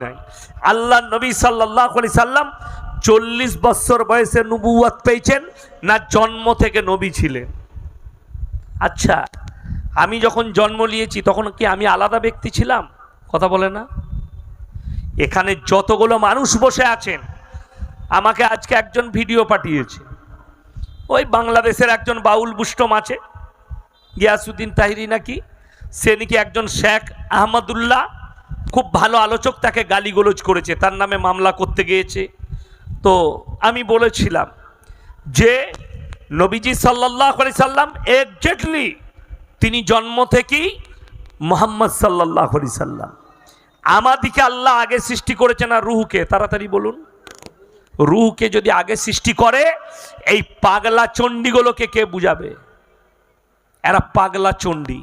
নাই। আল্লাহ নবী সাল্লাহ আলি সাল্লাম চল্লিশ বছর বয়সে নবুয়াত পেয়েছেন না জন্ম থেকে নবী ছিলেন? আচ্ছা আমি যখন জন্ম নিয়েছি তখন কি আমি আলাদা ব্যক্তি ছিলাম? কথা বলে না। এখানে যতগুলো মানুষ বসে আছেন, আমাকে আজকে একজন ভিডিও পাঠিয়েছে। ওই বাংলাদেশের একজন বাউল বুষ্টম আছে গিয়াসুদ্দিন তাহিরি নাকি? সে নাকি একজন শেখ আহমদুল্লাহ খুব ভালো আলোচক তাকে গালিগোলজ করেছে, তার নামে মামলা করতে গিয়েছে। তো আমি বলেছিলাম যে নবীজি সাল্লাহ আলি সাল্লাম একজ্যাক্টলি তিনি জন্ম থেকেই মোহাম্মদ সাল্লাহ আলি সাল্লাম। আমাদিকে আল্লাহ আগে সৃষ্টি করেছেন আর রুহুকে, তাড়াতাড়ি বলুন। রুহুকে যদি আগে সৃষ্টি করে, এই পাগলা চণ্ডীগুলোকে কে বুঝাবে? এরা পাগলা চণ্ডী।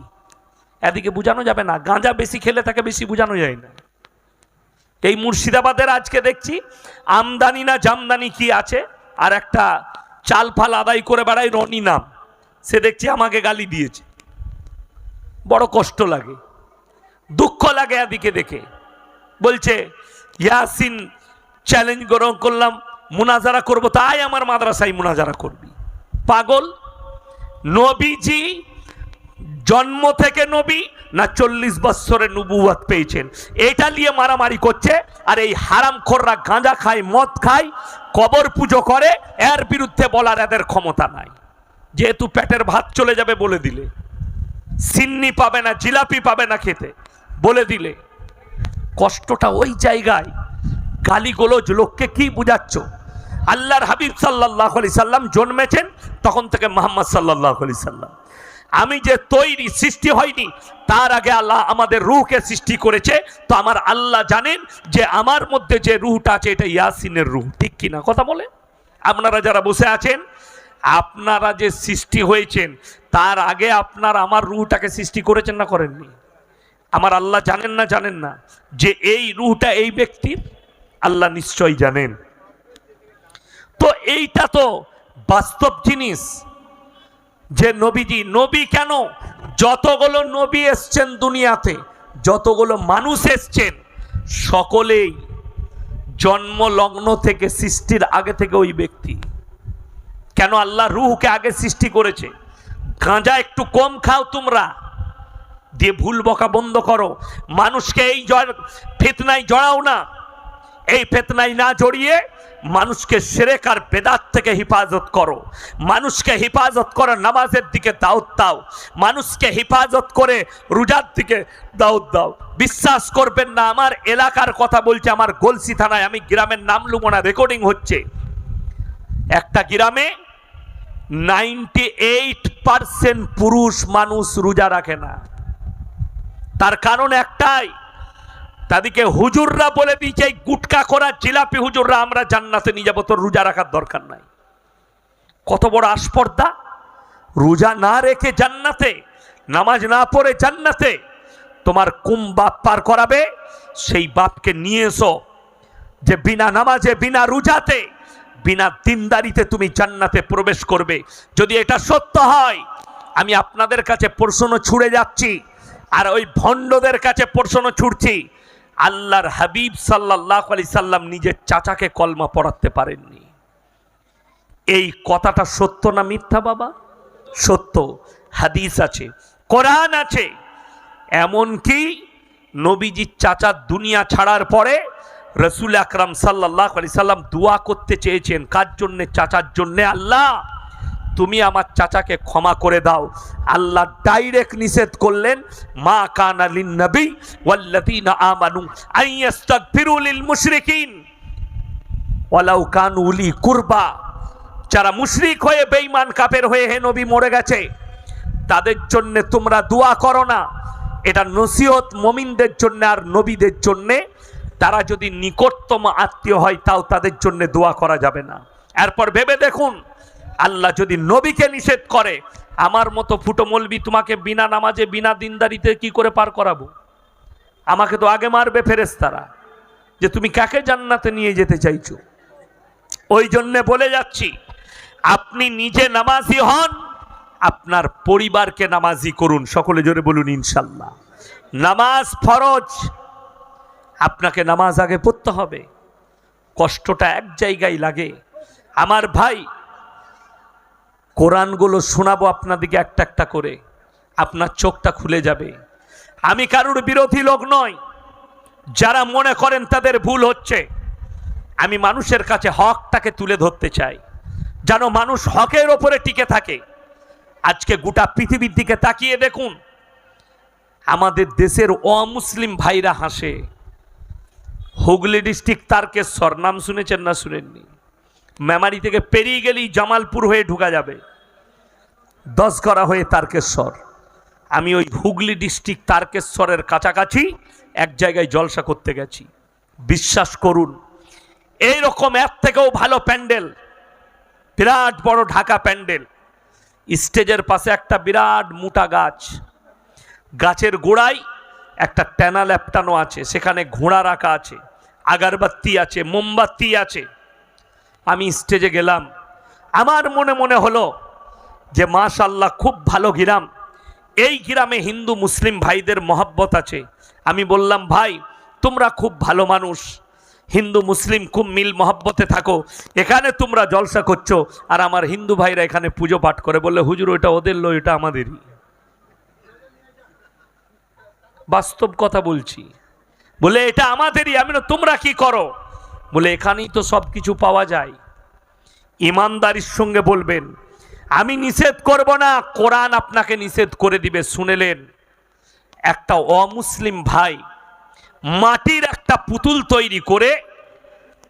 এদিকে বোঝানো যাবে না, গাঁজা বেশি খেলে তাকে বেশি বোঝানো যায় না। এই মুর্শিদাবাদের আজকে দেখছি, আমদানি না জামদানি কি আছে, আর একটা চাল ফাল আদায় করে বেড়ায় রনি নাম। সে দেখছি আমাকে গালি দিয়েছে। বড় কষ্ট লাগে, দুঃখ লাগে এদিকে দেখে। বলছে, ইয়াসিন চ্যালেঞ্জ গ্রহণ করলাম, মুনাজারা করব, তাই আমার মাদ্রাসায় মুনাজারা করবি। পাগল, নবীজি জন্ম থেকে নবী না চল্লিশ বৎসরে নবুয়াত পেয়েছেন? এটা নিয়ে মারামারি করছে, আর এই হারাম খোররা গাঁজা খায়, মদ খায়, কবর পুজো করে, এর বিরুদ্ধে বলার এদের ক্ষমতা নাই। যেহেতু পেটের ভাত চলে যাবে বলে দিলে, সিন্নি পাবে না, জিলাপি পাবে না খেতে, বলে দিলে। কষ্টটা ওই জায়গায়। গালিগোলজ লোককে কি বুঝাচ্ছ? আল্লাহর হাবিব সাল্লাহ আলি সাল্লাম জন্মেছেন তখন থেকে মোহাম্মদ সাল্লাহ আলি সাল্লাম। আমি যে তৈরি সৃষ্টি হয়নি, তার আগে আল্লাহ আমাদের রুহকে সৃষ্টি করেছে। তো আমার আল্লাহ জানেন যে আমার মধ্যে যে রুহটা আছে, এটা ইয়াসিনের রুহ। ঠিক কিনা কথা বলে? আপনারা যারা বসে আছেন, আপনারা যে সৃষ্টি হয়েছেন, তার আগে আপনার আমার রুহটাকে সৃষ্টি করেছেন না করেননি? আমার আল্লাহ জানেন না জানেন না যে এই রুহটা এই ব্যক্তির? আল্লাহ নিশ্চয়ই জানেন। তো এইটা তো বাস্তব জিনিস। যে নবীজি, নবী কেন? যতগুলো নবী এসছেন দুনিয়াতে, যতগুলো মানুষ এসছেন, সকলেই জন্ম লগ্ন থেকে সৃষ্টির আগে থেকে ওই ব্যক্তি। কেন আল্লাহ রুহকে আগে সৃষ্টি করেছে? গাঁজা একটু কম খাও তোমরা। দিয়ে ভুল বকা বন্ধ করো। মানুষকে এই জ- ফিতনায় জড়াও না। এই ফেতনায় না জড়িয়ে মানুষকে সেরেক আর বেদাত থেকে হেফাজত করো। মানুষকে হেফাজত করে নামাজের দিকে দাওয়াত দাও। মানুষকে হেফাজত করে রোজার দিকে দাওয়াত দাও। বিশ্বাস করবেন না, আমার এলাকার কথা বলছে, আমার গলসি থানায় আমি গ্রামের নাম লুবো না, রেকর্ডিং হচ্ছে। একটা গ্রামে নাইনটি এইট পার্সেন্ট পুরুষ মানুষ রোজা রাখে না। তার কারণ একটাই তাদেরকে হুজুররা বলে দিয়েছে, এই গুটকা করা জিলাপি হুজুররা, আমরা জান্নাতে নিয়ে যাব, তোর রোজা রাখার দরকার নাই। কত বড় আস্পর্দা রোজা না রেখে জান্নাতে, নামাজ না পড়ে জান্নাতে তোমার কুম বাপ পার করাবে, সেই বাপকে নিয়ে এসো যে বিনা নামাজে, বিনা রোজাতে, বিনা দিনদারিতে তুমি জান্নাতে প্রবেশ করবে। যদি এটা সত্য হয়, আমি আপনাদের কাছে প্রশ্ন ছুড়ে যাচ্ছি, আর ওই ভণ্ডদের কাছে প্রশ্ন ছুটছি আল্লাহর হাবিব সাল্লাহ আলি সাল্লাম নিজের চাচাকে কলমা পড়াতে পারেননি। এই কথাটা সত্য না মিথ্যা বাবা? সত্য। হাদিস আছে, কোরআন আছে। এমনকি নবীজির চাচা দুনিয়া ছাড়ার পরে রসুল আকরাম সাল্লাহ আলি সাল্লাম দোয়া করতে চেয়েছেন, কার জন্যে? চাচার জন্যে আল্লাহ। তুমি আমার চাচাকে ক্ষমা করে দাও। আল্লাহ ডাইরেক্ট নিষেধ করলেন, মা কানা লিন নবী ওয়াল্লাযীনা আমানু আইয়াস্তাগফিরু লিল মুশরিকিন। ওয়ালাউ কানু উলি কুরবা। যারা মুশরিক হয়ে বেঈমান, কাফের হয়ে হে নবী মরে গেছে, তাদের জন্য তোমরা দোয়া করো না। এটা নসিহত মমিনদের জন্য আর নবীদের জন্যে। তারা যদি নিকটতম আত্মীয় হয়, তাও তাদের জন্য দোয়া করা যাবে না। এরপর ভেবে দেখুন আল্লাহ যদি নবীকে নিষেধ করে, আমার মতো ফুটো মলবি তোমাকে বিনা নামাজে, বিনা দিনদারিতে কি করে পার করাবো? আমাকে তো আগে মারবে ফেরেস্তারা যে তুমি কাকে জান্নাতে নিয়ে যেতে চাইছো? ওই জন্যে বলে যাচ্ছি, আপনি নিজে নামাজি হন, আপনার পরিবারকে নামাজি করুন। সকলে জোরে বলুন, ইনশাল্লাহ। নামাজ ফরজ, আপনাকে নামাজ আগে পড়তে হবে। কষ্টটা এক জায়গায় লাগে। আমার ভাই কোরআনগুলো শোনাবো আপনাদিকে একটা একটা করে। আপনার চোখটা খুলে যাবে। আমি কারুর বিরোধী লোক নয় যারা মনে করেন তাদের ভুল হচ্ছে। আমি মানুষের কাছে হকটাকে তুলে ধরতে চাই। যেন মানুষ হকের ওপরে টিকে থাকে। আজকে গোটা পৃথিবীর দিকে তাকিয়ে দেখুন। আমাদের দেশের অমুসলিম ভাইরা হাসে। হুগলি ডিস্ট্রিক্ট তারকেশ্বর, নাম শুনেছেন না শুনেননি? মেমারি থেকে পেরিয়ে গেলেই জামালপুর হয়ে ঢুকা যাবে। দশ করা হয়ে তারকেশ্বর। আমি ওই হুগলি ডিস্ট্রিক্ট তারকেশ্বরের কাছাকাছি এক জায়গায় জলসা করতে গেছি। বিশ্বাস করুন এই রকম এর থেকেও ভালো প্যান্ডেল, বিরাট বড় ঢাকা প্যান্ডেল। স্টেজের পাশে একটা বিরাট মোটা গাছ। গাছের গোড়ায় একটা ট্যানা ল্যাপটানো আছে, সেখানে ঘোড়া রাখা আছে, আগারবাতি আছে, মোমবাতি আছে। আমি স্টেজে গেলাম। আমার মনে মনে হলো যে মাশাল্লাহ খুব ভালো গ্রাম। এই গ্রামে হিন্দু মুসলিম ভাইদের মহাব্বত আছে। আমি বললাম, ভাই, তোমরা খুব ভালো মানুষ। হিন্দু মুসলিম খুব মিল মহব্বতে থাকো। এখানে তোমরা জলসা করছ। আর আমার হিন্দু ভাইরা এখানে পুজো পাঠ করে। বললে, হুজুর, ওইটা ওদের লো এটা আমাদেরই। বাস্তব কথা বলছি। বলে এটা আমাদেরই। আমি তোমরা কি করো? বলে, এখানেই তো সব কিছু পাওয়া যায়। ইমানদারির সঙ্গে বলবেন, আমি নিষেধ করব না, কোরআন আপনাকে নিষেধ করে দিবে। শুনেলেন একটা অমুসলিম ভাই মাটির একটা পুতুল তৈরি করে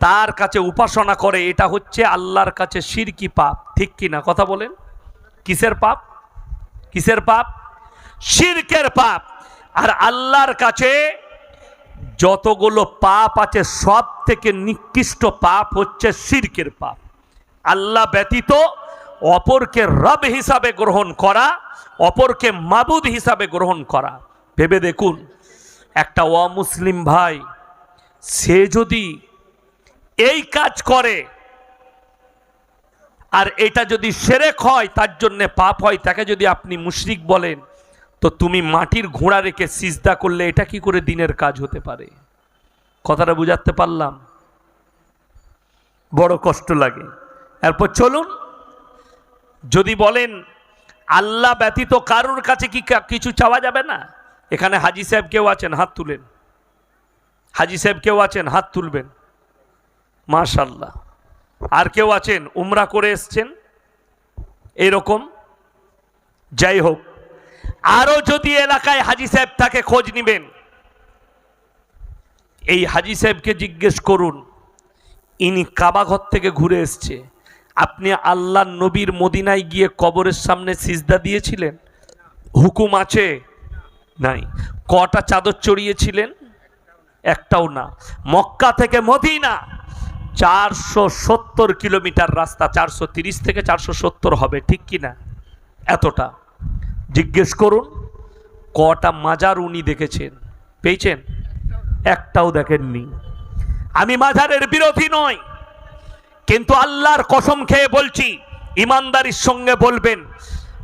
তার কাছে উপাসনা করে, এটা হচ্ছে আল্লাহর কাছে সিরকি পাপ। ঠিক কি না? কথা বলেন। কিসের পাপ? কিসের পাপ? শিরকের পাপ। আর আল্লাহর কাছে যতগুলো পাপ আছে সব থেকে নিকৃষ্ট পাপ হচ্ছে শিরকের পাপ। আল্লাহ ব্যতীত অপরকে রব হিসাবে গ্রহণ করা, অপরকে মাবুদ হিসাবে গ্রহণ করা। ভেবে দেখুন, একটা অমুসলিম ভাই, সে যদি এই কাজ করে, আর এটা যদি সেরেক হয়, তার জন্যে পাপ হয়, তাকে যদি আপনি মুশরিক বলেন তো তুমি মাটির ঘোড়া রেখে সিজদা করলে এটা কি করে দিনের কাজ হতে পারে? কথাটা বুঝাতে পারলাম? বড় কষ্ট লাগে। এরপর চলুন, যদি বলেন, আল্লাহ ব্যতীত কারোর কাছে কি কিছু চাওয়া যাবে না? এখানে হাজি সাহেব কেউ আছেন, হাত তুলেন। হাজি সাহেব কেউ আছেন, হাত তুলবেন। মাশাল্লাহ আর কেউ আছেন, উমরা করে এসছেন? এরকম? যাই হোক আরও যদি এলাকায় হাজি সাহেব তাকে খোঁজ নিবেন, এই হাজি সাহেবকে জিজ্ঞেস করুন, ইনি কাবাঘর থেকে ঘুরে এসছে। আপনি আল্লাহ নবীর মদিনায় গিয়ে কবরের সামনে সিজদা দিয়েছিলেন? হুকুম আছে? নাই। কটা চাদর চড়িয়েছিলেন? একটাও না। মক্কা থেকে মদিনা, চারশো সত্তর কিলোমিটার রাস্তা, চারশো তিরিশ থেকে চারশো সত্তর হবে, ঠিক কি না এতটা। জিজ্ঞেস করুন, কটা মাজার উনি দেখেছেন? পেয়েছেন? একটাও দেখেননি। আমি মাজারের বিরোধী নই, কিন্তু আল্লাহর কসম খেয়ে বলছি, ইমানদারির সঙ্গে বলবেন,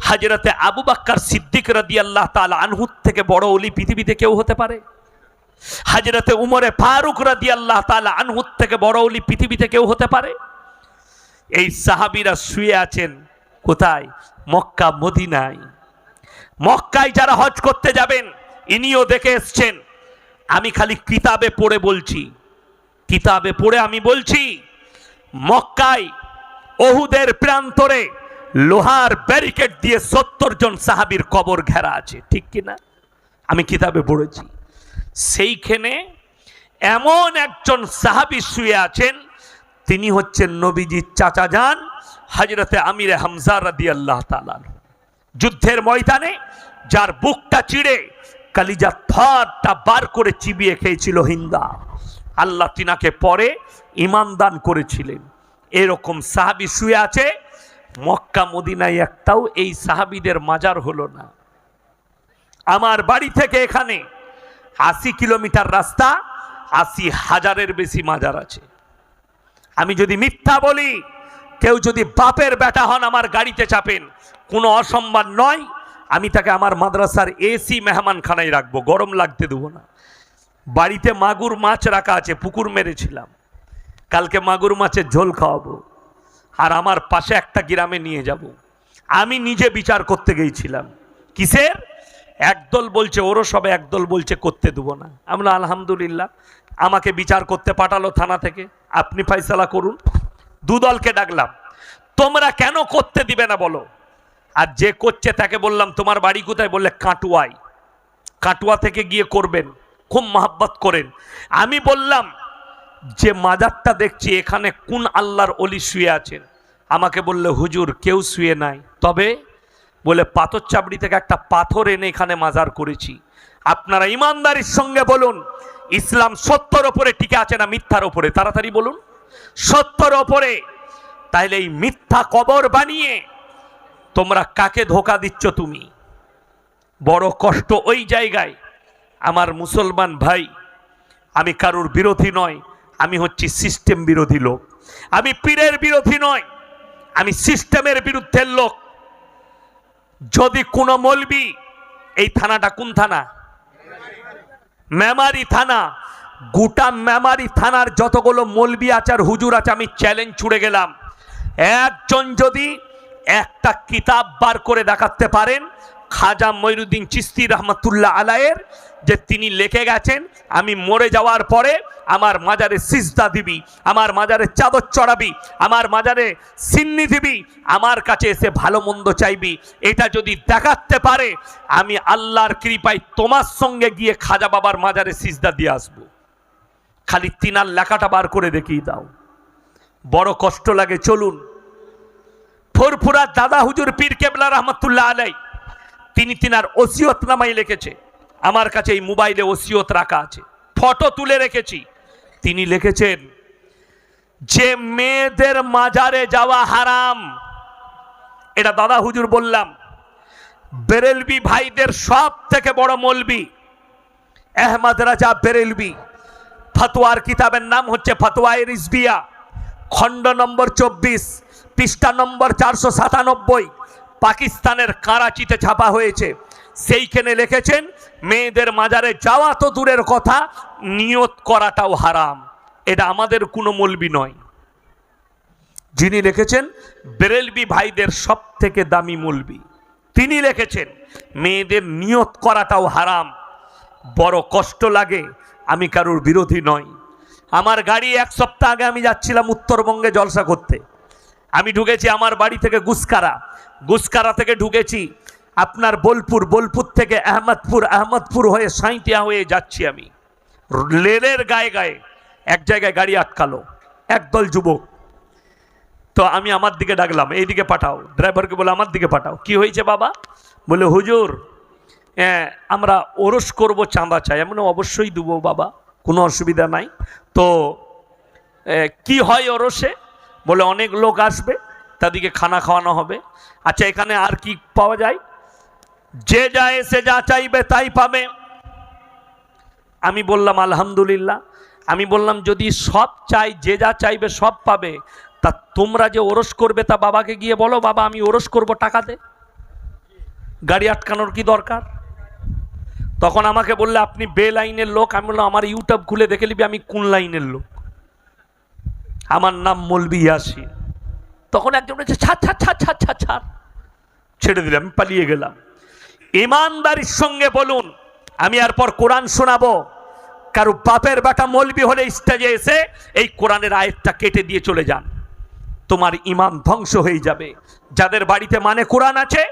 হাজরতে আবু বাক্কার সিদ্দিক রাদি আল্লাহ তাল আনহুত থেকে বড় অলি পৃথিবীতে কেউ হতে পারে? হাজরতে উমরে ফারুক রাদি আল্লাহ তাল আনহুত থেকে বড় অলি পৃথিবীতে কেউ হতে পারে? এই সাহাবিরা শুয়ে আছেন কোথায়? মক্কা, মদিনায়। মক্কায় যারা হজ করতে যাবেন, ইনিও দেখে এসছেন। আমি খালি কিতাবে পড়ে বলছি। কিতাবে পড়ে আমি বলছি, মক্কায় ওহুদের প্রান্তরে লোহার ব্যারিকেড দিয়ে সত্তর জন সাহাবির কবর ঘেরা আছে, ঠিক কিনা? আমি কিতাবে পড়েছি। সেইখানে এমন একজন সাহাবি শুয়ে আছেন, তিনি হচ্ছেন নবীজির চাচা যান হাজরতে আমিরে হামজা রাদি আল্লাহ তালান যুদ্ধের ময়দানে, যার বুকটা চিড়ে কালিজা থরটা বার করে চিবিয়ে খেয়েছিল হিন্দা। আল্লাহ তিনাকে পরে ইমান দান করেছিলেন। এরকম সাহাবি শুয়ে আছে, মক্কা মদিনায় একটাও এই সাহাবিদের মাজার হলো না। আমার বাড়ি থেকে এখানে আশি কিলোমিটার রাস্তা, আশি হাজারের বেশি মাজার আছে। আমি যদি মিথ্যা বলি, কেউ যদি বাপের বেটা হন আমার গাড়িতে চাপেন কোনো অসম্মান নয়। আমি তাকে আমার মাদ্রাসার এসি মেহমানখানায় রাখব, গরম লাগতে দেবো না। বাড়িতে মাগুর মাছ রাখা আছে, পুকুর মেরেছিলাম। কালকে মাগুর মাছের ঝোল খাওয়াবো। আর আমার পাশে একটা গ্রামে নিয়ে যাব। আমি নিজে বিচার করতে গিয়েছিলাম। কিসের? একদল বলছে ওরও সবে একদল বলছে, করতে দেবো না। আমরা আলহামদুলিল্লাহ। আমাকে বিচার করতে পাঠালো থানা থেকে। আপনি ফাইসালা করুন। দুদলকে ডাকলাম, তোমরা কেন করতে দিবে না বলো? আর যে করছে তাকে বললাম, তোমার বাড়ি কোথায়? বললে কাটুয়াই কাটুয়া থেকে গিয়ে করবেন, খুব মহাব্বত করেন। আমি বললাম, যে মাজারটা দেখছি, এখানে কোন আল্লাহর অলি শুয়ে আছেন? আমাকে বললে, হুজুর, কেউ শুয়ে নাই। তবে? বলে, পাথর চাবড়ি থেকে একটা পাথর এনে এখানে মাজার করেছি। আপনারা ইমানদারির সঙ্গে বলুন, ইসলাম সত্যর ওপরে টিকে আছে না মিথ্যার ওপরে? তাড়াতাড়ি বলুন, সত্যর ওপরে। তাইলে এই মিথ্যা কবর বানিয়ে তোমরা কাকে ধোকা দিচ্ছ তুমি? বড় কষ্ট ওই জায়গায়। আমার মুসলমান ভাই, আমি কারুর বিরোধী নয়, আমি হচ্ছি সিস্টেম বিরোধী লোক। আমি পীরের বিরোধী নয়, আমি সিস্টেমের বিরুদ্ধের লোক। যদি কোনো মলবি, এই থানাটা কোন থানা? মেমারি থানা। গোটা মেমারি থানার যতগুলো মলবি আচার হুজুর আছে, আমি চ্যালেঞ্জ ছুড়ে গেলাম। একজন যদি একটা কিতাব বার করে দেখাতে পারেন খাজা মঈনুদ্দিন চিস্তি রহমতুল্লাহ আলায়ের যে তিনি লেখে গেছেন, আমি মরে যাওয়ার পরে আমার মাজারে সিজদা দিবি, আমার মাজারে চাদর চড়াবি, আমার মাজারে সিন্নি দিবি, আমার কাছে এসে ভালো মন্দ চাইবি। এটা যদি দেখাতে পারে, আমি আল্লাহর কৃপায় তোমার সঙ্গে গিয়ে খাজা বাবার মাজারে সিজদা দিয়ে আসব। খালি তিনার লেখাটা বার করে দেখিয়ে দাও। বড় কষ্ট লাগে, চলুন। ফুরফুরা দাদা হুজুর পীর কেবলা রহমতুল্লাহ আলাই, তিনি তিনার ওসিয়ত নামাই লিখেছে। আমার কাছে এই মোবাইলে ওসিয়ত রাখা আছে। ফটো তুলে রেখেছি। তিনি লিখেছেন, যে মেয়েদের মাজারে যাওয়া হারাম। এটা দাদা হুজুর বললাম। বেরেলবি ভাইদের সব থেকে বড় মলবি আহমদ রাজা বেরেলবি। ফতোয়ার কিতাবের নাম হচ্ছে ফতোয়ায় রিজবিয়া, খণ্ড নম্বর চব্বিশ। পৃষ্ঠা নম্বর চারশো সাতানব্বই। পাকিস্তানের কারাচিতে ছাপা হয়েছে। সেইখানে লিখেছেন, মেয়েদের মাজারে যাওয়া তো দূরের কথা, নিয়ত করাটাও হারাম। এটা আমাদের কোনো মলবি নয়। যিনি লিখেছেন বেরেলবি ভাইদের সব থেকে দামি মলবি। তিনি লিখেছেন, মেয়েদের নিয়ত করাটাও হারাম। বড় কষ্ট লাগে, আমি কারুর বিরোধী নই। আমার গাড়ি এক সপ্তাহ আগে আমি যাচ্ছিলাম উত্তরবঙ্গে জলসা করতে। আমি ঢুকেছি আমার বাড়ি থেকে গুসকারা। গুসকারা থেকে ঢুকেছি। আপনার বোলপুর বোলপুর থেকে আহমদপুর আহমদপুর হয়ে সাঁইটিয়া হয়ে যাচ্ছি আমি। লেলের গায়ে গায়ে এক জায়গায় গাড়ি আটকালো। একদল যুবক। তো আমি আমার দিকে ডাকলাম, এইদিকে পাঠাও। ড্রাইভারকে বলে আমার দিকে পাঠাও। কি হয়েছে বাবা? বলে, হুজুর হ্যাঁ আমরা ওরস করব চাঁদা চাই। আমি অবশ্যই দেবো বাবা, কোনো অসুবিধা নাই। তো কি হয় ওরসে? বলে অনেক লোক আসবে, তাদেরকে খানা খাওয়ানো হবে। আচ্ছা এখানে আর কি পাওয়া যায়? যে যা এসে যা চাইবে তাই পাবে। আমি বললাম, আলহামদুলিল্লাহ। আমি বললাম, যদি সব চাই, যে যা চাইবে সব পাবে। তা তোমরা যে ওরস করবে তা বাবাকে গিয়ে বলো, বাবা, আমি ওরস করব টাকা দে। গাড়ি আটকানোর কি দরকার? তখন আমাকে বললে, আপনি বে লাইনের লোক। আমি বললাম, আমার ইউটিউব খুলে দেখে নিবি, আমি কোন লাইনের লোক? আমার নাম মলবি ইয়াসি তখন একজন বলেছে, ছাড় ছাড় ছাড় ছাড় ছাড় ছাড়। ছেড়ে দিলাম পালিয়ে গেলাম। ইমানদারির সঙ্গে বলুন, আমি আর পর কোরআন শোনাবো। কারও বাপের বেটা মলবি হলে স্টেজে এসে এই কোরআনের আয়েরটা কেটে দিয়ে চলে যান। তোমার ইমান ধ্বংস হয়ে যাবে। যাদের বাড়িতে মানে কোরআন আছে,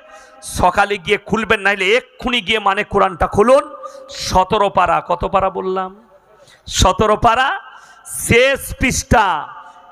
সকালে গিয়ে খুলবেন, নাইলে এক্ষুনি গিয়ে মানে কোরআনটা খুলুন। সতেরো পারা, কত পারা বললাম? সতেরো পারা, শেষ পৃষ্ঠা।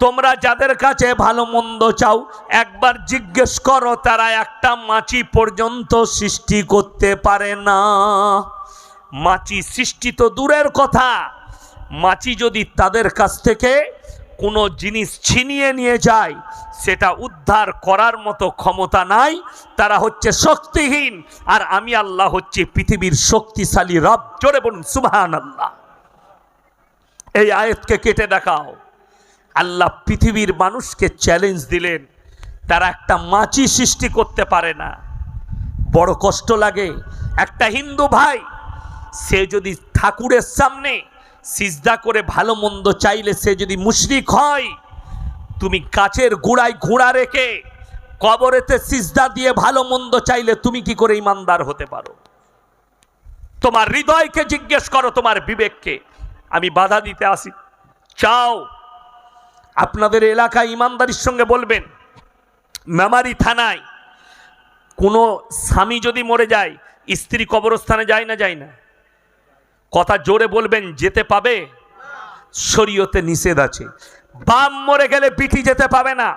তোমরা যাদের কাছে ভালো মন্দ চাও, একবার জিজ্ঞেস করো, তারা একটা মাছি পর্যন্ত সৃষ্টি করতে পারে না। মাছি সৃষ্টি তো দূরের কথা। মাছি যদি তাদের কাছ থেকে কোনো জিনিস ছিনিয়ে নিয়ে যায়, সেটা উদ্ধার করার মতো ক্ষমতা নাই, তারা হচ্ছে শক্তিহীন, আর আমি আল্লাহ হচ্ছে পৃথিবীর শক্তিশালী রব। জোরে বলুন সুবহান আল্লাহ এই আয়াতকে কেটে দেখাও। আল্লাহ পৃথিবীর মানুষকে চ্যালেঞ্জ দিলেন। তারা একটা মাছি সৃষ্টি করতে পারে না। বড় কষ্ট লাগে। একটা হিন্দু ভাই, সে যদি ঠাকুরের সামনে সিজদা করে ভালো মন্দ চাইলে সে যদি মুশরিক হয়, তুমি কাচের গুড়ায় ঘোড়া রেখে কবরেতে সিজদা দিয়ে ভালো মন্দ চাইলে তুমি কি করে ইমানদার হতে পারো? তোমার হৃদয়কে জিজ্ঞেস করো তোমার বিবেককে। আমি বাধা দিতে আসি। চাও আপনাদের এলাকায় ইমানদারির সঙ্গে বলবেন, মেমারি থানায় কোনো স্বামী যদি মরে যায়, স্ত্রী কবরস্থানে যায় না যায় না। কথা জোরে বলবেন, যেতে পাবে? শরীয়তে নিষেধ আছে। বাম মরে গেলে বিটি যেতে পাবে না।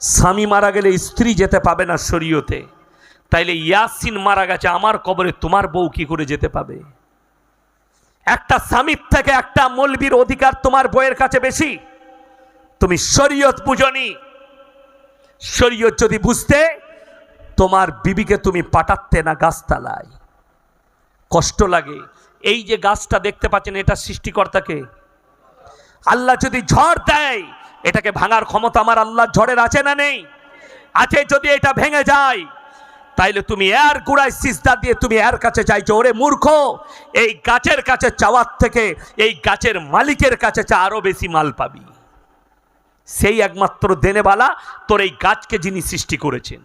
স্বামী মারা গেলে স্ত্রী যেতে পাবে না শরীয়তে। তাইলে ইয়াসিন মারা গেছে, আমার কবরে তোমার বউ কি করে যেতে পাবে? একটা স্বামীর থেকে একটা মলবির অধিকার তোমার বইয়ের কাছে বেশি। তুমি শরীয়ত বুঝনি। শরীয়ত যদি বুঝতে, তোমার বিবিকে তুমি পাঠাতে না গাছতলায়। কষ্ট লাগে। এই যে গাছটা দেখতে পাচ্ছেন, এটা সৃষ্টিকর্তাকে। আল্লাহ যদি ঝড় দেয়, এটাকে ভাঙার ক্ষমতা আমার আল্লাহ ঝড়ের আছে না নেই? আছে যদি এটা ভেঙে যায় তাইলে তুমি এর গুড়ায় সিজদা দিয়ে তুমি এর কাছে চাইছো ওরে মূর্খ, এই গাছের কাছে চাওয়ার থেকে এই গাছের মালিকের কাছে চা আরও বেশি মাল পাবি। সেই একমাত্র দেনেবালা তোর এই গাছকে যিনি সৃষ্টি করেছেন।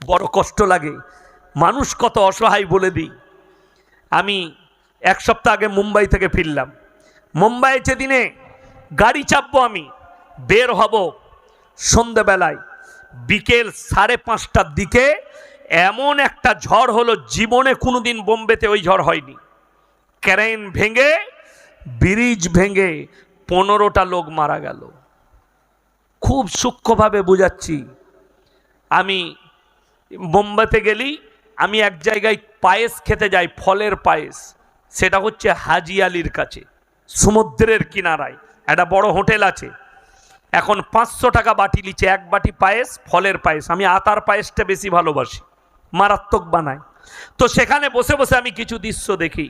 বড় কষ্ট লাগে। মানুষ কত অসহায় বলে দিই। আমি এক সপ্তাহ আগে মুম্বাই থেকে ফিরলাম। মুম্বাই যেদিনে গাড়ি চাপবো আমি, বের হব সন্ধেবেলায়। বিকেল সাড়ে পাঁচটার দিকে এমন একটা ঝড় হলো, জীবনে কোনোদিন বোম্বেতে ওই ঝড় হয়নি। ক্যারেন ভেঙে, ব্রিজ ভেঙে পনেরোটা লোক মারা গেল। খুব সূক্ষ্মভাবে বুঝাচ্ছি, আমি বোম্বেতে গেলি, আমি এক জায়গায় পায়েস খেতে যাই, ফলের পায়েস, সেটা হচ্ছে হাজি আলির কাছে, সমুদ্রের কিনারায়, একটা বড় হোটেল আছে। এখন পাঁচশো টাকা বাটি লিচে, এক বাটি পায়েস, ফলের পায়েস, আমি আতার পায়েসটা বেশি ভালোবাসি। মারাত্মক বানায়। তো সেখানে বসে বসে আমি কিছু দৃশ্য দেখি।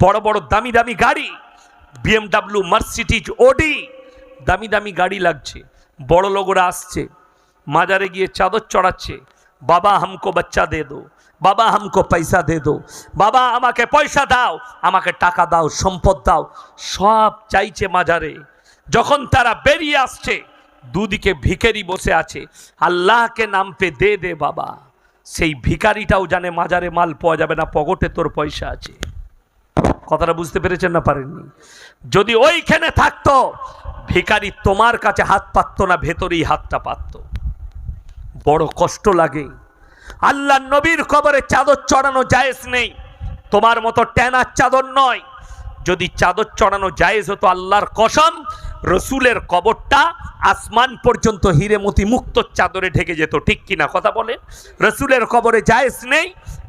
বড় বড় দামি দামি গাড়ি, বিএমডাব্লিউ মার্সিটিজ ওডি দামি দামি গাড়ি লাগছে। বড় লোকরা আসছে। মাজারে গিয়ে চাদর চড়াচ্ছে। বাবা হামকো বাচ্চা দে দো। বাবা হামকো পয়সা দে দো। বাবা, আমাকে পয়সা দাও। আমাকে টাকা দাও, সম্পদ দাও। সব চাইছে মাজারে। যখন তারা বেরিয়ে আসছে, দুদিকে ভিখারি বসে আছে। আল্লাহকে নাম পে দে দে বাবা। সেই ভিকারিটাও জানে মাজারে মাল পাওয়া যাবে না, পকেটে তোর পয়সা আছে। কথাটা বুঝতে পেরেছেন না পারেননি? যদি ওইখানে থাকতো, ভিখারি তোমার কাছে হাত পাততো না, ভেতরেই হাতটা পাততো। বড় কষ্ট লাগে। আল্লাহ নবীর কবরে চাদর চড়ানো জায়েজ নেই। তোমার মতো ট্যানার চাদর নয়। যদি চাদর চড়ানো জায়েজ হতো, আল্লাহর কসম রসুলের কবরটা আসমান পর্যন্ত হিরেমতি মুক্ত চাদরে ঢেকে যেত, ঠিক কিনা কথা বলে রসুলের কবরে জায়েজ নেই,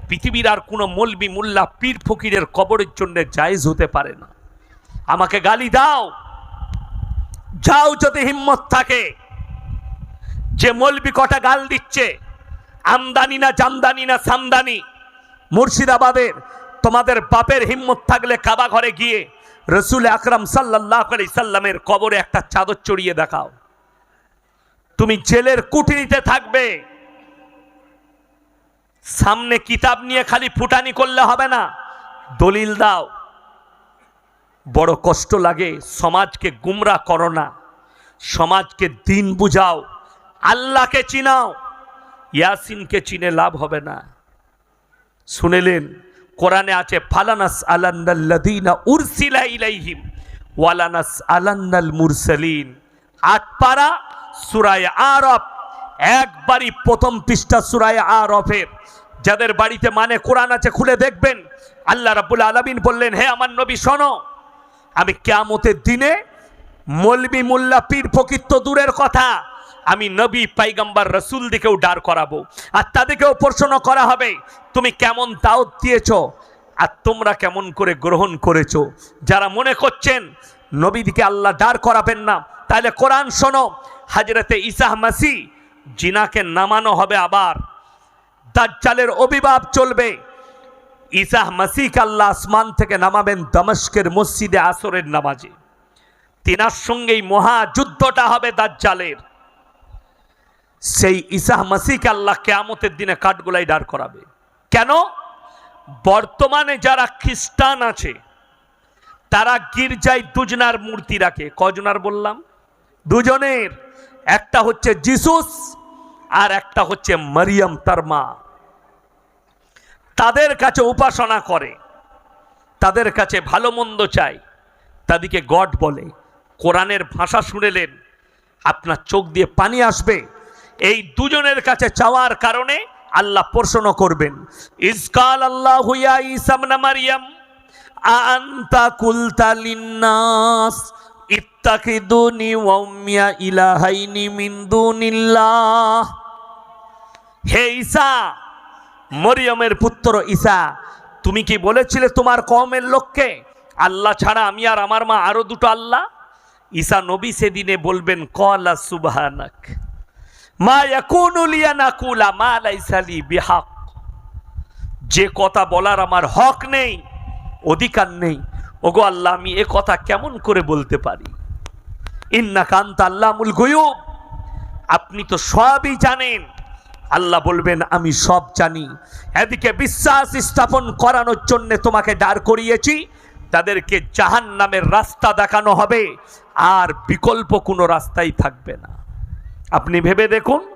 পৃথিবীর আর কোনো মলবি মোল্লা পীর ফকিরের কবরের জন্য জায়েজ হতে পারে না। আমাকে গালি দাও, যাও যদি হিম্মত থাকে। যে মলবি কটা গাল দিচ্ছে, আমদানি না জামদানি না সামদানি, মুর্শিদাবাদের তোমাদের বাপের হিম্মত থাকলে কাবা ঘরে গিয়ে রসুল আকরাম সাল্লাহ আলি সাল্লামের কবরে একটা চাদর চড়িয়ে দেখাও। তুমি জেলের কুটিরিতে থাকবে। সামনে কিতাব নিয়ে খালি ফুটানি করলে হবে না। দলিল দাও। বড় কষ্ট লাগে, সমাজকে গুমরা করো না। সমাজকে দিন বুঝাও। আল্লাহকে চিনাও। ইয়াসিনকে চিনে লাভ হবে না। শুনেলেন কোরআনে আছে ফালানাস আলান্নাল্লাযীনা উরসিলা ইলাইহিম ওয়ালানাস আলান্নাল মুরসালিন। আট পারা সূরায়ে আরব একবারই প্রথম পৃষ্ঠা সূরায়ে আরফের যাদের বাড়িতে মানে কোরআন আছে, খুলে দেখবেন। আল্লাহ রাব্বুল আলামিন বললেন, হে আমার নবী, শোনো, আমি কিয়ামতের দিনে মলবি মোল্লা পীর ফকির তো দূরের কথা। আমি নবী, পাইগাম্বার রসুল দিকেও ডার করাবো। আর তাদেরকেও প্রশ্ন করা হবে, তুমি কেমন দাওয়াত দিয়েছ? আর তোমরা কেমন করে গ্রহণ করেছ? যারা মনে করছেন, নবীদিকে আল্লাহ দাঁড় করাবেন না, তাহলে কোরআন শোনো, হাজরতে ইসাহ মাসি জিনাকে নামানো হবে আবার। দাজ্জালের অভিভাব চলবে। ইসাহ মাসিক আল্লাহ আসমান থেকে নামাবেন দমস্কের মসজিদে আসরের নামাজে। তিনার সঙ্গেই মহাযুদ্ধটা হবে দাজ্জালের। সেই ইসাহ মাসিক আল্লাহ কেয়ামতের দিনে কাঠগোলাই দাঁড় করাবে। কেন? বর্তমানে যারা খ্রিস্টান আছে, তারা গির্জায় দুজনার মূর্তি রাখে। কজনার বললাম? দুজনের। একটা হচ্ছে জিসুস আর একটা হচ্ছে মারিয়াম, তার মা। তাদের কাছে উপাসনা করে, তাদের কাছে ভালো মন্দ চায়, তাদেরকে গড বলে। কোরআনের ভাষা শুনেলেন, আপনার চোখ দিয়ে পানি আসবে এই দুজনের কাছে চাওয়ার কারণে আল্লাহ প্রশ্ন করবেন। ইসকাল আল্লাহ হুইয়া ইসামনা মারিয়াম আন্তা কুলতা লিন্নাস, ইত্তাকিদুনি ওয়া উম্মিয়া ইলাহাইনি মিন দুনিল্লাহ। হে ঈসা, মরিয়মের পুত্র ঈসা, তুমি কি বলেছিলে তোমার কমের লোককে, আল্লাহ ছাড়া আমি আর আমার মা আরও দুটো আল্লাহ? ঈসা নবী সেদিনে বলবেন, কলা সুবহানাক। মা ইয়াকুনু লিয়া নাকুলা মা লাইসা লি বিহাক। যে কথা বলার আমার হক নেই, অধিকার নেই। ওগো আল্লাহ, আমি এ কথা কেমন করে বলতে পারি? ইন্না কান্ত আল্লামুল গয়ুব। আপনি তো সবই জানেন। আল্লাহ বলবেন, আমি সব জানি। এদিকে বিশ্বাস স্থাপন করানোর জন্য তোমাকে দাঁড় করিয়েছি। তাদেরকে জাহান নামের রাস্তা দেখানো হবে। আর বিকল্প কোনো রাস্তাই থাকবে না। আপনি ভেবে দেখুন,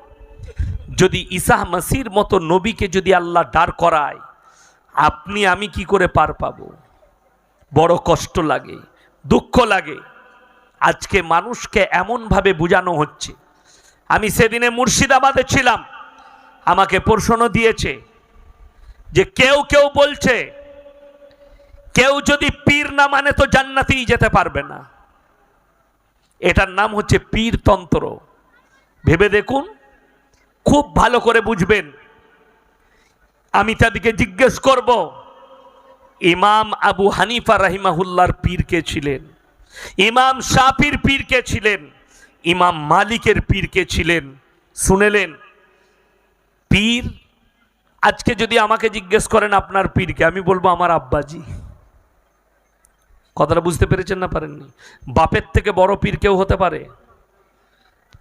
যদি ইসাহ মাসির মতো নবীকে যদি আল্লাহ দাঁড় করায়, আপনি, আমি কি করে পার পাবো? বড় কষ্ট লাগে, দুঃখ লাগে। আজকে মানুষকে এমনভাবে বোঝানো হচ্ছে। আমি সেদিনে মুর্শিদাবাদে ছিলাম, আমাকে প্রশ্ন দিয়েছে যে কেউ কেউ বলছে, কেউ যদি পীর না মানে তো জান্নাতেই যেতে পারবে না। এটার নাম হচ্ছে পীরতন্ত্র। ভেবে দেখুন, খুব ভালো করে বুঝবেন। আমি তাদেরকে জিজ্ঞেস করব, ইমাম আবু হানিফা রাহিমাহুল্লার পীর কে ছিলেন? ইমাম শাফির পীর কে ছিলেন? ইমাম মালিকের পীর কে ছিলেন? শুনেলেন? পীর, আজকে যদি আমাকে জিজ্ঞেস করেন আপনার পীরকে, আমি বলব আমার আব্বাজি। কথাটা বুঝতে পেরেছেন না পারেননি? বাপের থেকে বড় পীর কেউ হতে পারে?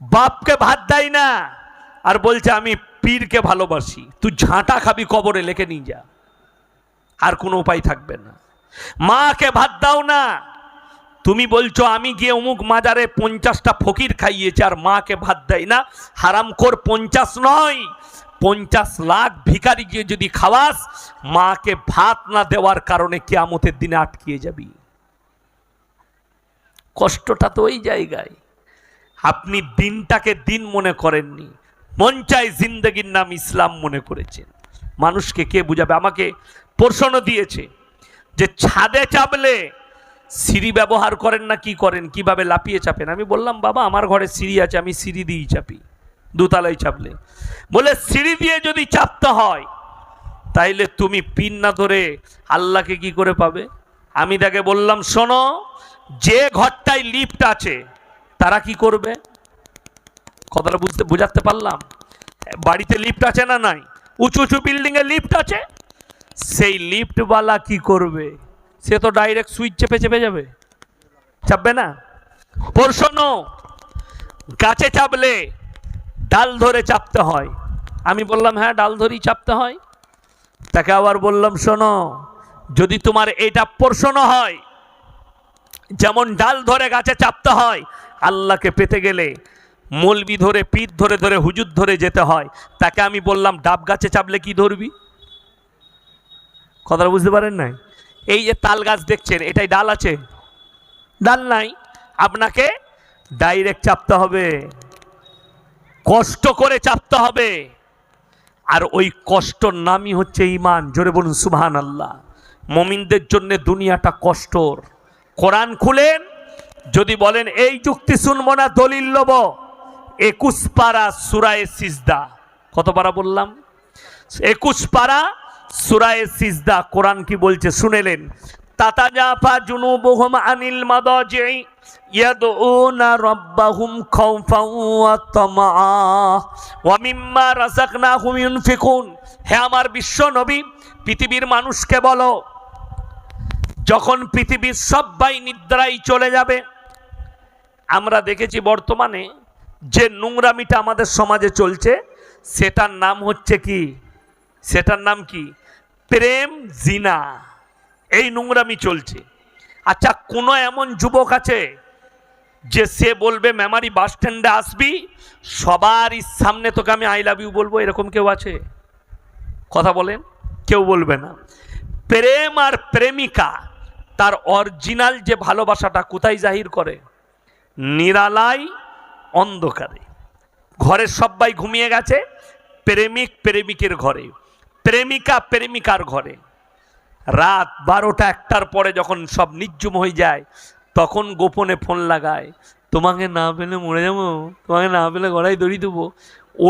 বাপকে ভাত দেয় না। আর বলছে, আমি পীরকে ভালোবাসি। তুই ঝাঁটা খাবি কবরে, লেখে নিয়ে যা। আর কোনো উপায় থাকবে না। মাকে ভাত দাও না। তুমি বলছো, আমি গিয়ে অমুক মাজারে পঞ্চাশটা ফকির খাইয়েছি, আর মাকে ভাত দেয় না। হারামখোর পঞ্চাশ নয়। পঞ্চাশ লাখ ভিখারি গিয়ে যদি খাওয়াস, মাকে ভাত না দেওয়ার কারণে কেয়ামতের দিনে আটকিয়ে যাবি। কষ্টটা তো ওই জায়গায়। আপনি দিনটাকে দিন মনে করেননি। মন চাই জিন্দগির নাম ইসলাম মনে করেছেন। মানুষকে কে বুঝাবে? আমাকে প্রশ্ন দিয়েছে যে ছাদে চাপলে সিঁড়ি ব্যবহার করেন না কি করেন? কীভাবে লাপিয়ে চাপেন? আমি বললাম, বাবা, আমার ঘরে সিঁড়ি আছে, আমি সিঁড়ি দিয়েই চাপি। দুতলায় চাপলে। বলে, সিঁড়ি দিয়ে যদি চাপতে হয়, তাইলে তুমি পিন না ধরে আল্লাহকে কি করে পাবে? আমি তাকে বললাম, শোনো, যে ঘরটায় লিফট আছে তারা কি করবে? কথাটা বুঝতে, বোঝাতে পারলাম? বাড়িতে লিফট আছে না নাই? উঁচু উঁচু বিল্ডিংয়ে লিফট আছে? সেই লিফটওয়ালা কি করবে? সে তো ডাইরেক্ট সুইচ চেপে চেপে যাবে। চাপবে না? প্রশ্ন গাছে চাপলে ডাল ধরে চাপতে হয়। আমি বললাম হ্যাঁ ডাল ধরেই চাপতে হয়। তাকে আবার বললাম, শোনো, যদি তোমার এটা প্রশ্ন হয়, যেমন ডাল ধরে গাছে চাপতে হয় আল্লাহকে পেতে গেলে মলবি ধরে, পিঠ ধরে ধরে, হুজুর ধরে যেতে হয়। তাকে আমি বললাম, ডাব গাছে চাপলে কি ধরবি? কথাটা বুঝতে পারেন নাই? এই যে তাল গাছ দেখছেন, এটাই ডাল আছে? ডাল নাই। আপনাকে ডাইরেক্ট চাপতে হবে। কষ্ট করে চাপতে হবে। আর ওই কষ্টর নামই হচ্ছে ইমান জোরে বলুন সুবহান আল্লাহ মমিনদের জন্য দুনিয়াটা কষ্টর। কোরআন খুলেন যদি বলেন, এই যুক্তি শুনব না, দলিল লব। একুশ পারা সুরায় সিজদা। কত পারা বললাম? একুশ পারা সুরায় সিজদা। কোরআন কি বলছে? শুনেলেন। তাতাজাফা জুনুবুহুম আনিল মাদাজি'i ইয়াদউনা রাব্বাহুম খাওফান ওয়া তামআ ওয়া মিম্মা রাযাকনাহুম ইউনফিকুন। হে আমার বিশ্ব নবী, পৃথিবীর মানুষকে বলো যখন পৃথিবীর সবাই নিদ্রাই চলে যাবে, আমরা দেখেছি বর্তমানে যে নোংরামিটা আমাদের সমাজে চলছে, সেটার নাম হচ্ছে কি? সেটার নাম কি? প্রেম জিনা। এই নোংরামি চলছে। আচ্ছা কোনো এমন যুবক আছে যে সে বলবে, মেমারি বাস স্ট্যান্ডে আসবি, সবারই সামনে তোকে আমি আই লাভ ইউ বলব। এরকম কেউ আছে? কথা বলেন, কেউ বলবে না। প্রেম আর প্রেমিকা তার অরিজিনাল যে ভালোবাসাটা কোথায় জাহির করে? নিরালাই অন্ধকারে। ঘরের সবাই ঘুমিয়ে গেছে, প্রেমিক প্রেমিকের ঘরে, প্রেমিকা প্রেমিকার ঘরে। রাত বারোটা একটার পরে যখন সব নির্জুম হয়ে যায়, তখন গোপনে ফোন লাগায়, তোমাকে না পেলে মরে যাব, তোমাকে না পেলে গড়াই দড়ি দেবো।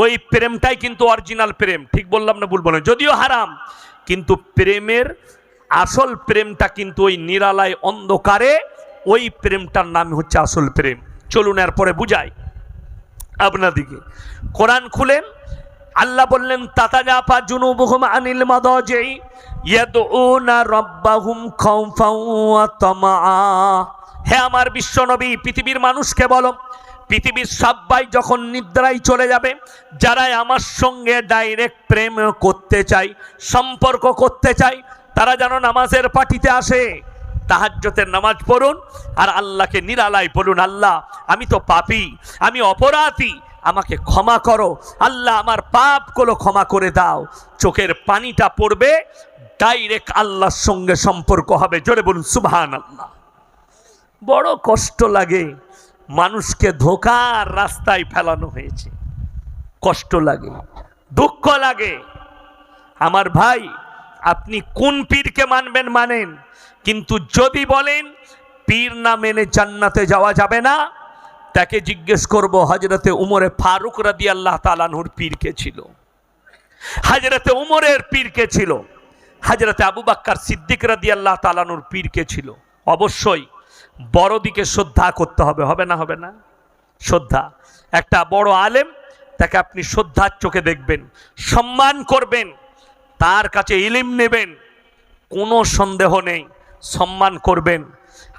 ওই প্রেমটাই কিন্তু অরিজিনাল প্রেম, ঠিক বললাম না ভুল বলেন যদিও হারাম, কিন্তু প্রেমের আসল প্রেমটা কিন্তু ওই নিরালায় অন্ধকারে, ওই প্রেমটার নাম হচ্ছে আসল প্রেম। চলুন এরপরে বুঝাই আপনাদিকে কোরআন খুলেন, আল্লাহ বললেন, তাতাজাফা জুনুবুহুম আনিল মাদাজি ইয়াদউনা রাব্বাহুম খাওফান ওয়া তামআ। হে আমার বিশ্বনবী, পৃথিবীর মানুষকে বলো, পৃথিবীর সবাই যখন নিদ্রায় চলে যাবে, যারাই আমার সঙ্গে ডাইরেক্ট প্রেম করতে চাই সম্পর্ক করতে চাই তারা যেন নামাজের পার্টিতে আসে। তাহাজ্জতের নামাজ পড়ুন, আর আল্লাহকে নিরালায় বলুন, আল্লাহ, আমি তো পাপি, আমি অপরাধী, আমাকে ক্ষমা করো। আল্লাহ, আমার পাপগুলো ক্ষমা করে দাও। চোখের পানিটা পড়বে, ডাইরেক্ট আল্লাহর সঙ্গে সম্পর্ক হবে। জোরে বলুন সুবহান আল্লাহ বড় কষ্ট লাগে, মানুষকে ধোকার রাস্তায় ফেলানো হয়েছে। কষ্ট লাগে, দুঃখ লাগে। আমার ভাই আপনি কোন পীরকে মানবেন মানেন? কিন্তু যদি বলেন, পীর না মেনে জান্নাতে যাওয়া যাবে না, তাকে জিজ্ঞেস করব হজরতে উমরে ফারুক রাদি আল্লাহ তালানহুর পীর কে ছিল? হাজরতে উমরের পীর কে ছিল? হাজরতে আবু বাক্কার সিদ্দিক রাদি আল্লাহ তালানুর পীর কে ছিল? অবশ্যই, বড় দিকে শ্রদ্ধা করতে হবে হবে না হবে না? শ্রদ্ধা। একটা বড় আলেম, তাকে আপনি শ্রদ্ধার চোখে দেখবেন, সম্মান করবেন। তার কাছে ইলিম নেবেন, কোনো সন্দেহ নেই, সম্মান করবেন।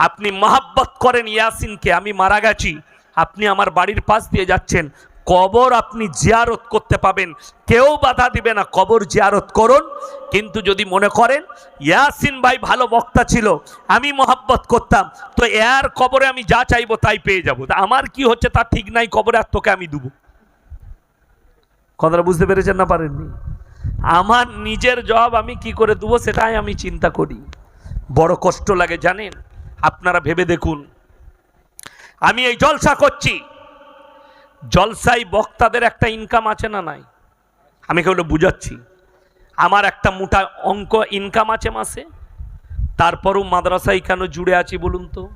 আপনি মহাব্বত করেন ইয়াসিনকে, আমি মারা গেছি, আপনি আমার বাড়ির পাশ দিয়ে যাচ্ছেন, কবর আপনি জিয়ারত করতে পাবেন, কেউ বাধা দিবে না, কবর জিয়ারত করুন। কিন্তু যদি মনে করেন, ইয়াসিন ভাই ভালো বক্তা ছিল, আমি মহাব্বত করতাম, তো এর কবরে আমি যা চাইব তাই পেয়ে যাব। তা আমার কি হচ্ছে তার ঠিক নাই, কবরে আর তোকে আমি দেবো। কথাটা বুঝতে পেরেছেন না পারেননি? আমার নিজের জব আমি কি করে দেবো সেটাই আমি চিন্তা করি। বড় কষ্ট লাগে, জানেন? আপনারা ভেবে দেখুন। আমি এই জলসা করছি। জলসাই বক্তাদের একটা ইনকাম আছে না নাই? আমি কেবল বুঝাচ্ছি? আমার একটা মোটা অঙ্ক ইনকাম আছে মাসে। তারপরও মাদ্রাসায় কেন জুড়ে আছি বলুন তো?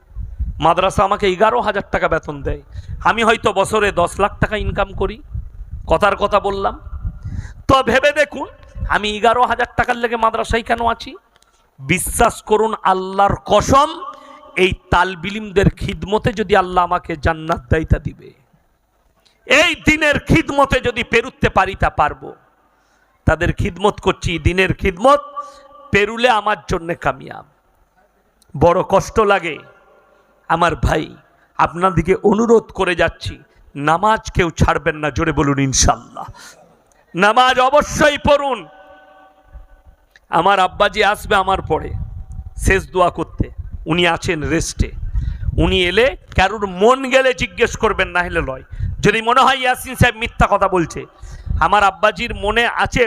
মাদ্রাসা আমাকে এগারো হাজার টাকা বেতন দেয়। আমি হয়তো বছরে দশ লাখ টাকা ইনকাম করি। কথার কথা বললাম। তো ভেবে দেখুন, আমি এগারো হাজার টাকার লেগে মাদ্রাসায় কেন আছি? বিশ্বাস করুন, আল্লাহর কসম, এই তালবিলিমদের খিদমতে যদি আল্লাহ আমাকে জান্নাত দেয় তা দিবে। এই দিনের খিদমতে যদি পেরুতে পারি তা পারব। তাদের খিদমত করছি, দিনের খিদমত পেরুলে আমার জন্য কামিয়াব। বড় কষ্ট লাগে। আমার ভাই আপনাদিকে অনুরোধ করে যাচ্ছি, নামাজ কেউ ছাড়বেন না, জোরে বলুন ইনশাল্লাহ। নামাজ অবশ্যই পড়ুন। আমার আব্বাজি আসবে আমার পরে। শেষ দোয়া করতে। উনি আছেন রেস্টে উনি এলে কারুর মন গেলে জিজ্ঞেস করবেন, না হলে লয়। যদি মনে হয় ইয়াসিন সাহেব মিথ্যা কথা বলছে। আমার আব্বাজির মনে আছে